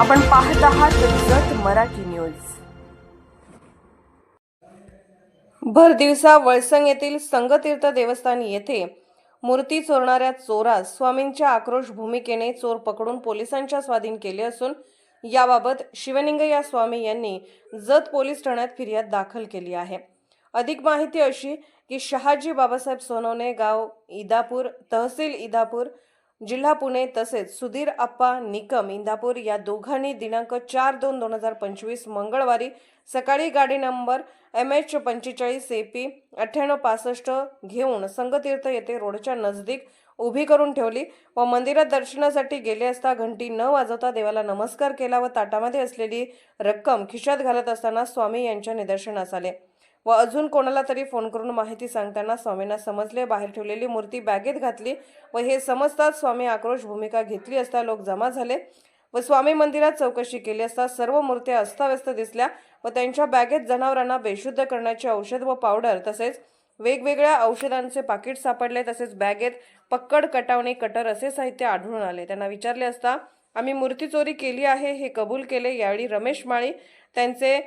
आपण पाहत आहात जत मराठी न्यूज. भर दिवसा वळसंग येथील संगतीर्थ देवस्थान येथे मूर्ती चोरणाऱ्या चोरास स्वामींच्या आक्रोश भूमिकेने चोर पकडून पोलिसांच्या स्वाधीन केले असून याबाबत शिवलिंग या स्वामी यांनी जत पोलीस ठाण्यात फिर्याद दाखल केली आहे. अधिक माहिती अशी की शहाजी बाबासाहेब सोनवणे गाव इदापूर तहसील इदापूर जिल्हा पुणे तसेच सुधीर आप्पा निकम इंदापूर या दोघांनी दिनांक चार दोन दोन हजार पंचवीस मंगळवारी सकाळी गाडी नंबर एम एच पंचेचाळीस ए पी अठ्ठ्याण्णव पासष्ट घेऊन संगतीर्थ येथे रोडच्या नजदीक उभी करून ठेवली व मंदिरात दर्शनासाठी गेले असता घंटी न वाजवता देवाला नमस्कार केला व ताटामध्ये असलेली रक्कम खिशात घालत असताना स्वामी यांच्या निदर्शनास आले. व अजून कोणाला तरी फोन करून माहिती सांगताना स्वामींना समजले बाहेर ठेवलेली मूर्ती बॅगेत घातली व हे समजताच स्वामी आक्रोश भूमिका घेतली असता लोक जमा झाले व स्वामी मंदिरात चौकशी केली असता सर्व मूर्त्या अस्ताव्यस्त दिसल्या व त्यांच्या बॅगेत जनावरांना बेशुद्ध करण्याचे औषध व पावडर तसेच वेगवेगळ्या औषधांचे पाकिट सापडले तसेच बॅगेत पक्कड कटावणी कटर असे साहित्य आढळून आले. त्यांना विचारले असता आम्ही मूर्ती चोरी केली आहे हे कबूल केले यावेळी रमेश माळी त्यांचे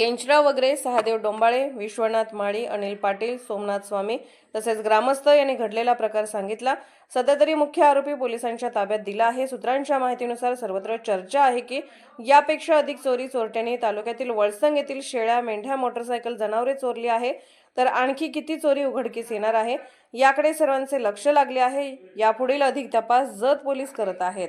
केंचरा वगैरे सहादेव डोंबाळे विश्वनाथ माळी अनिल पाटील सोमनाथ स्वामी तसेच ग्रामस्थ यांनी घडलेला प्रकार सांगितला. सध्या तरी मुख्य आरोपी पोलिसांच्या ताब्यात दिला आहे. सूत्रांच्या माहितीनुसार सर्वत्र चर्चा आहे की यापेक्षा अधिक चोरी चोरट्यांनी तालुक्यातील वळसंग येथील शेळ्या मेंढ्या मोटरसायकल जनावरे चोरली आहे. तर आणखी किती चोरी उघडकीस येणार आहे? याकडे सर्वांचे लक्ष लागले आहे. यापुढील अधिक तपास जत पोलीस करत आहेत.